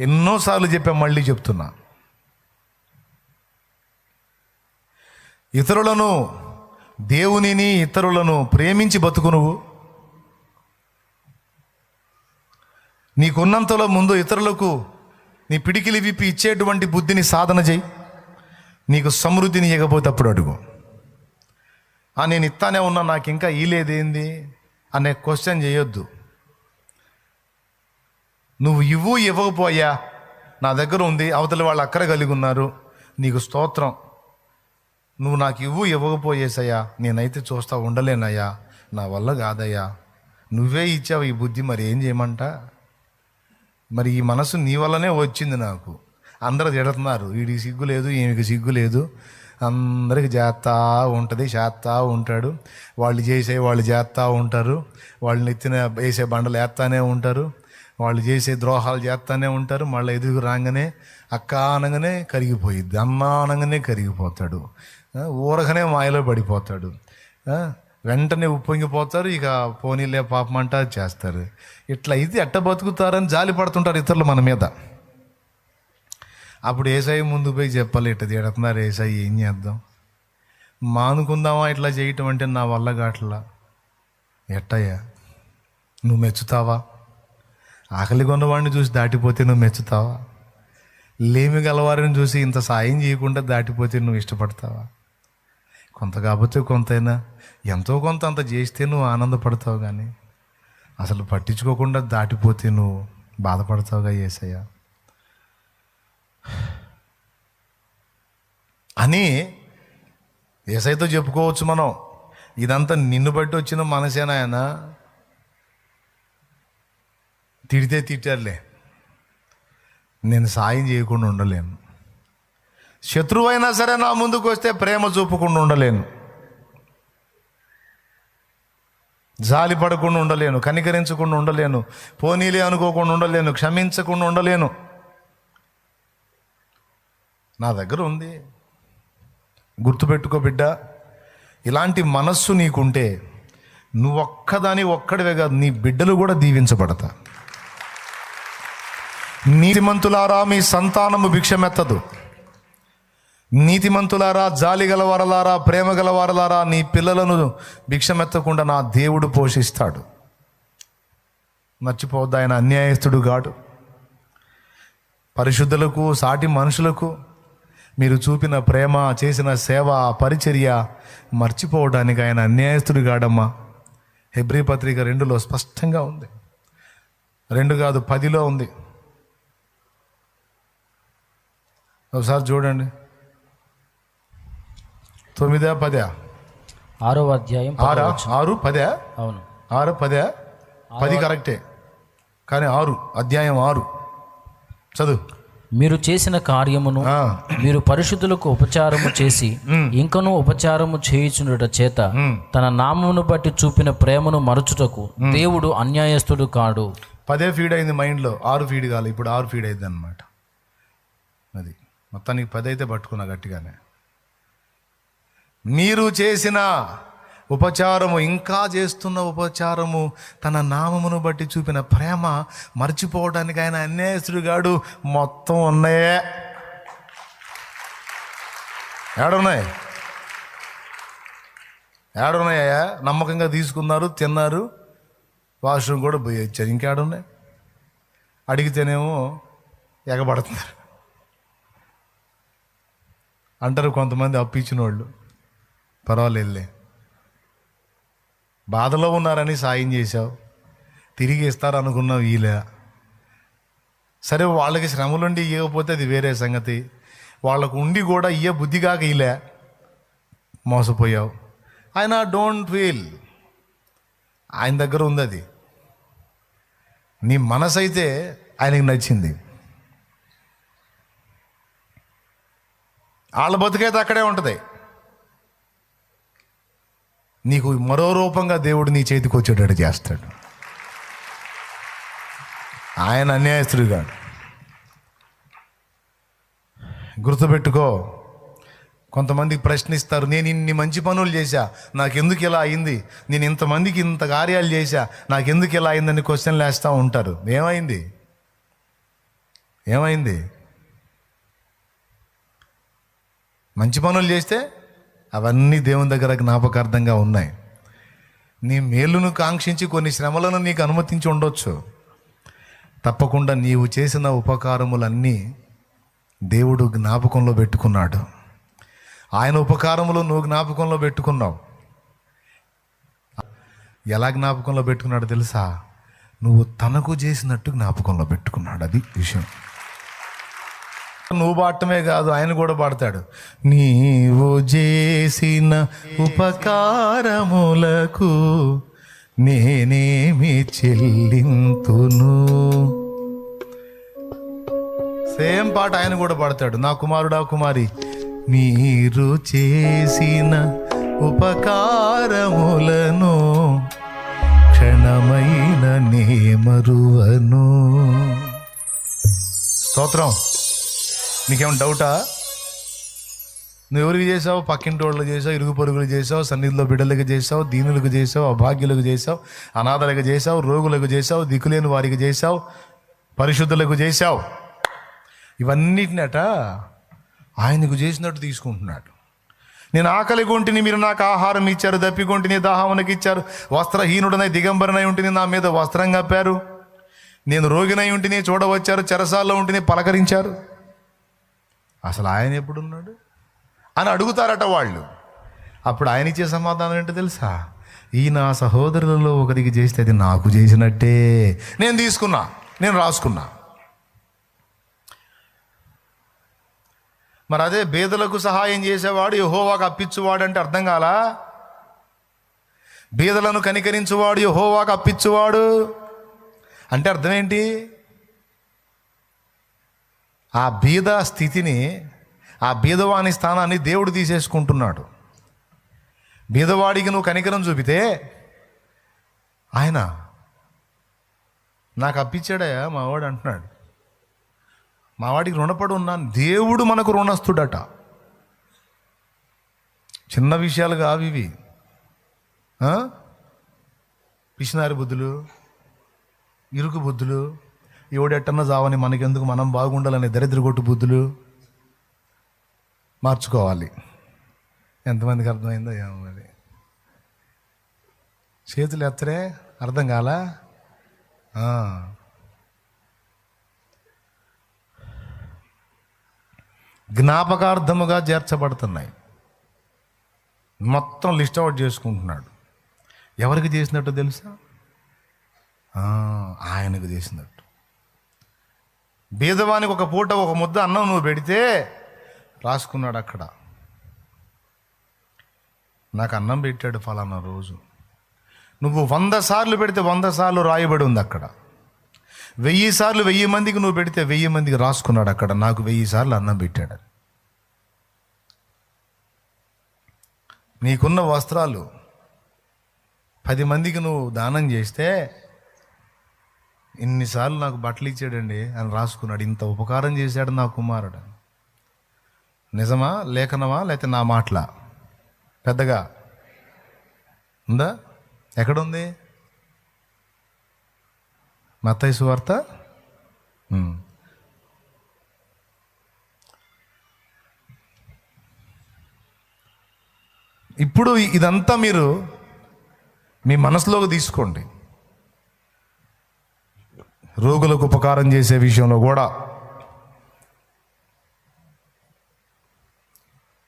ఎన్నోసార్లు చెప్పా మళ్ళీ చెప్తున్నా. ఇతరులను దేవునిని ఇతరులను ప్రేమించి బతుకు నువ్వు. నీకున్నంతలో ముందు ఇతరులకు నీ పిడికిలి విప్పి ఇచ్చేటువంటి బుద్ధిని సాధన చేయి. నీకు సమృద్ధిని ఇవ్వకపోతే అప్పుడు అడుగు. ఆ నేను ఇస్తానే ఉన్నా నాకు ఇంకా ఈలేదేంది అనే క్వశ్చన్ చేయొద్దు. నువ్వు ఇవ్వు ఇవ్వకపోయా నా దగ్గర ఉంది అవతల వాళ్ళు అక్కర కలిగి ఉన్నారు. నీకు స్తోత్రం. నువ్వు నాకు ఇవ్వు ఇవ్వకపోయేసయ్యా నేనైతే చూస్తా ఉండలేనయ్యా. నా వల్ల కాదయ్యా. నువ్వే ఇచ్చావు ఈ బుద్ధి మరి ఏం చేయమంట? మరి ఈ మనసు నీ వల్లనే వచ్చింది నాకు. అందరూ తిడుతున్నారు. వీడికి సిగ్గు లేదు ఈమెకి సిగ్గు లేదు. అందరికి చేస్తా ఉంటుంది చేస్తా ఉంటాడు. వాళ్ళు చేసే వాళ్ళు చేస్తూ ఉంటారు. వాళ్ళు నెత్తిన వేసే బండలు వేస్తానే ఉంటారు. వాళ్ళు చేసే ద్రోహాలు చేస్తూనే ఉంటారు మళ్ళీ ఎదుగు రాగానే అక్క అనగానే కరిగిపోయిద్ది అమ్మ అనగానే కరిగిపోతాడు. ఊరగనే ఊరకనే మాయలో పడిపోతాడు. వెంటనే ఉప్పొంగిపోతారు ఇక పోనీలే పాపమంట చేస్తారు. ఇట్లా ఇది ఎట్ట బతుకుతారని జాలి పడుతుంటారు ఇతరులు మన మీద. అప్పుడు ఏసఐ ముందు పోయి చెప్పాలి ఇట్ట తిడుతున్నారు ఏసఐ ఏం చేద్దాం? మానుకుందామా ఇట్లా చేయటం అంటే నా వల్ల కాట్లా? ఎట్టయ్యా? నువ్వు మెచ్చుతావా? ఆకలిగా ఉన్నవాడిని చూసి దాటిపోతే నువ్వు మెచ్చుతావా? లేమి గలవారిని చూసి ఇంత సాయం చేయకుండా దాటిపోతే నువ్వు ఇష్టపడతావా? కొంత కాబట్టి కొంతైనా ఎంతో కొంత అంత చేస్తే నువ్వు ఆనందపడతావు కానీ అసలు పట్టించుకోకుండా దాటిపోతే నువ్వు బాధపడతావుగా ఏసయ్యా? అని ఏసైతో చెప్పుకోవచ్చు మనం. ఇదంతా నిన్ను బట్టి వచ్చిన మనసేనా తిడితే తిట్టారులే. నేను సాయం చేయకుండా ఉండలేను. శత్రువైనా సరే నా ముందుకు వస్తే ప్రేమ చూపకుండా ఉండలేను. జాలి పడకుండా ఉండలేను కనికరించకుండా ఉండలేను పోనీలే అనుకోకుండా ఉండలేను క్షమించకుండా ఉండలేను. నా దగ్గర ఉంది. గుర్తుపెట్టుకో బిడ్డ ఇలాంటి మనస్సు నీకుంటే నువ్వు ఒక్కదాని ఒక్కడివే కాదు నీ బిడ్డలు కూడా దీవించబడతా. నీతిమంతులారా మీ సంతానము భిక్షమెత్తదు. నీతిమంతులారా జాలి గలవారలారా ప్రేమ గలవారలారా నీ పిల్లలను భిక్షమెత్తకుండా నా దేవుడు పోషిస్తాడు. మర్చిపోవద్దు ఆయన అన్యాయస్తుడు గాడు. పరిశుద్ధులకు సాటి మనుషులకు మీరు చూపిన ప్రేమ చేసిన సేవ పరిచర్య మర్చిపోవడానికి ఆయన అన్యాయస్తుడు గాడమ్మా. హెబ్రి పత్రిక రెండులో స్పష్టంగా ఉంది. రెండు కాదు పదిలో ఉంది. ఒకసారి చూడండి. తొమ్మిదా పదా? ఆరో అధ్యాయం ఆరా? ఆరు పదా? అవును. ఆరు పదా? పది కరెక్టే. కానీ ఆరు అధ్యాయం ఆరు. చదువు. మీరు చేసిన కార్యమును మీరు పరిశుద్ధులకు ఉపచారము చేసి ఇంకను ఉపచారము చేయుచుండుట చేత తన నామమును బట్టి చూపిన ప్రేమను మరచుటకు దేవుడు అన్యాయస్తుడు కాడు. పదే ఫీడ్ అయింది మైండ్లో ఆరు ఫీడ్ కాదు ఇప్పుడు ఆరు ఫీడ్ అయింది అనమాట అది. మొత్తానికి పది అయితే పట్టుకున్నా గట్టిగానే. మీరు చేసిన ఉపచారము ఇంకా చేస్తున్న ఉపచారము తన నామమును బట్టి చూపిన ప్రేమ మర్చిపోవడానికి ఆయన అన్యాయస్తుడుగాడు మొత్తం ఉన్నాయే. ఏడున్నాయి? ఏడున్నాయా? నమ్మకంగా తీసుకున్నారు తిన్నారు వాష్రూమ్ కూడా పోయి వచ్చారు. ఇంకేడున్నాయి? అడిగితేనేమో ఎగబడుతున్నారు. అంటారు కొంతమంది అప్పించిన వాళ్ళు పర్వాలేదులే. బాధలో ఉన్నారని సాయం చేశావు. తిరిగి ఇస్తారనుకున్నావు వీలే సరే వాళ్ళకి శ్రమలుండి ఇవ్వకపోతే అది వేరే సంగతి. వాళ్ళకు ఉండి కూడా ఇయ్య బుద్ధిగాక ఇలే మోసపోయావు. ఆయన డోంట్ ఫీల్. ఆయన దగ్గర ఉంది అది. నీ మనసు అయితే ఆయనకి నచ్చింది. వాళ్ళ బతుకైతే అక్కడే ఉంటుంది. నీకు మరో రూపంగా దేవుడు నీ చేతికి వచ్చేటట్టు చేస్తాడు. ఆయన అన్యాయస్తుడు కాడు గుర్తుపెట్టుకో కొంతమందికి ప్రశ్నిస్తారు నేను ఇన్ని మంచి పనులు చేశా నాకెందుకు ఇలా అయింది? నేను ఇంతమందికి ఇంత కార్యాలు చేశా నాకెందుకు ఇలా అయిందని క్వశ్చన్లు వేస్తూ ఉంటారు. ఏమైంది? ఏమైంది? మంచి పనులు చేస్తే అవన్నీ దేవుని దగ్గర జ్ఞాపకార్థంగా ఉన్నాయి. నీ మేలును కాంక్షించి కొన్ని శ్రమలను నీకు అనుమతించి ఉండొచ్చు. తప్పకుండా నీవు చేసిన ఉపకారములన్నీ దేవుడు జ్ఞాపకంలో పెట్టుకున్నాడు. ఆయన ఉపకారములు నువ్వు జ్ఞాపకంలో పెట్టుకున్నావు. ఎలా జ్ఞాపకంలో పెట్టుకున్నాడు తెలుసా? నువ్వు తనకు చేసినట్టు జ్ఞాపకంలో పెట్టుకున్నాడు. అది విషయం. నువ్వు పాడటమే కాదు ఆయన కూడా పాడతాడు. నీవు చేసిన ఉపకారములకు నేనేమి చెల్లింతును. సేమ్ పాట ఆయన కూడా పాడతాడు. నా కుమారుడా కుమారి మీరు చేసిన ఉపకారములను క్షణమైన నేమరువను స్తోత్రం. నీకేమైనా డౌటా? నువ్వు ఎవరికి చేసావు? పక్కింటి వాళ్ళకి చేసావు? ఇరుగు పొరుగులు చేసావు? సన్నిధిలో బిడ్డలకు చేసావు? దీనులకు చేసావు? అభాగ్యులకు చేసావు? అనాథలకు చేసావు? రోగులకు చేసావు? దిక్కులేని వారికి చేసావు? పరిశుద్ధులకు చేసావు? ఇవన్నిటినట ఆయనకు చేసినట్టు తీసుకుంటున్నాడు. నేను ఆకలి కొంటిని మీరు నాకు ఆహారం ఇచ్చారు దప్పికొంటిని దాహమునకి ఇచ్చారు వస్త్రహీనుడనై దిగంబరనై ఉంటిని నా మీద వస్త్రం కప్పారు నేను రోగినై ఉంటిని చూడవచ్చారు చెరసాల్లో ఉంటిని పలకరించారు. అసలు ఆయన ఎప్పుడున్నాడు? అని అడుగుతారట వాళ్ళు. అప్పుడు ఆయన ఇచ్చే సమాధానం ఏంటో తెలుసా? ఈ నా సహోదరులలో ఒకరికి చేస్తే అది నాకు చేసినట్టే. నేను తీసుకున్నా నేను రాసుకున్నా. మరి అదే బీదలకు సహాయం చేసేవాడు యహోవాకు అప్పించువాడు అంటే అర్థం కాలా? బీదలను కనికరించువాడు యహోవాకు అప్పించువాడు అంటే అర్థం ఏంటి? ఆ బీద స్థితిని ఆ బీదవాని స్థానాన్ని దేవుడు తీసేసుకుంటున్నాడు. బీదవాడికి నువ్వు కనికరం చూపితే ఆయన నాకు అప్పించాడయా మావాడు అంటున్నాడు. మావాడికి రుణపడి ఉన్నాను. దేవుడు మనకు రుణస్తుడట చిన్న విషయాలు కావు ఇవి. పిసినారి బుద్ధులు ఇరుకు బుద్ధులు ఎవడెట్టన్నా చావని మనకెందుకు? మనం బాగుండాలనే దరిద్ర కొట్టు బుద్ధులు మార్చుకోవాలి. ఎంతమందికి అర్థమైందో ఏమో మరి. చేతులు ఎత్తరే అర్థం కాలా? జ్ఞాపకార్థముగా చేర్చబడుతున్నాయి. మొత్తం లిస్ట్ అవుట్ చేసుకుంటున్నాడు. ఎవరికి చేసినట్టు తెలుసా? ఆయనకు చేసినట్టు. బీదవానికి ఒక పూట ఒక ముద్ద అన్నం నువ్వు పెడితే రాసుకున్నాడు అక్కడ. నాకు అన్నం పెట్టాడు ఫలానా రోజు. నువ్వు వంద సార్లు పెడితే వంద సార్లు రాయబడి ఉంది అక్కడ. వెయ్యి సార్లు వెయ్యి మందికి నువ్వు పెడితే వెయ్యి మందికి రాసుకున్నాడు అక్కడ. నాకు వెయ్యి సార్లు అన్నం పెట్టాడు. నీకున్న వస్త్రాలు పది మందికి నువ్వు దానం చేస్తే ఇన్నిసార్లు నాకు బట్టలు ఇచ్చాడండి అని రాసుకున్నాడు. ఇంత ఉపకారం చేశాడు నా కుమారుడు. నిజమా? లేఖనమా? లేకపోతే నా మాటలా? పెద్దగా? ఉందా? ఎక్కడుంది? మత్తయ్య సువార్త? ఇప్పుడు ఇదంతా మీరు మీ మనసులోకి తీసుకోండి. రోగులకు ఉపకారం చేసే విషయంలో కూడా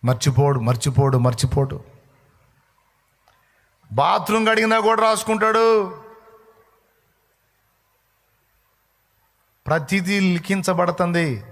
మర్చిపోడు మర్చిపోడు మర్చిపోడు. బాత్రూమ్ కడిగినా కూడా రాసుకుంటాడు. ప్రతిదీ లిఖించబడుతుంది.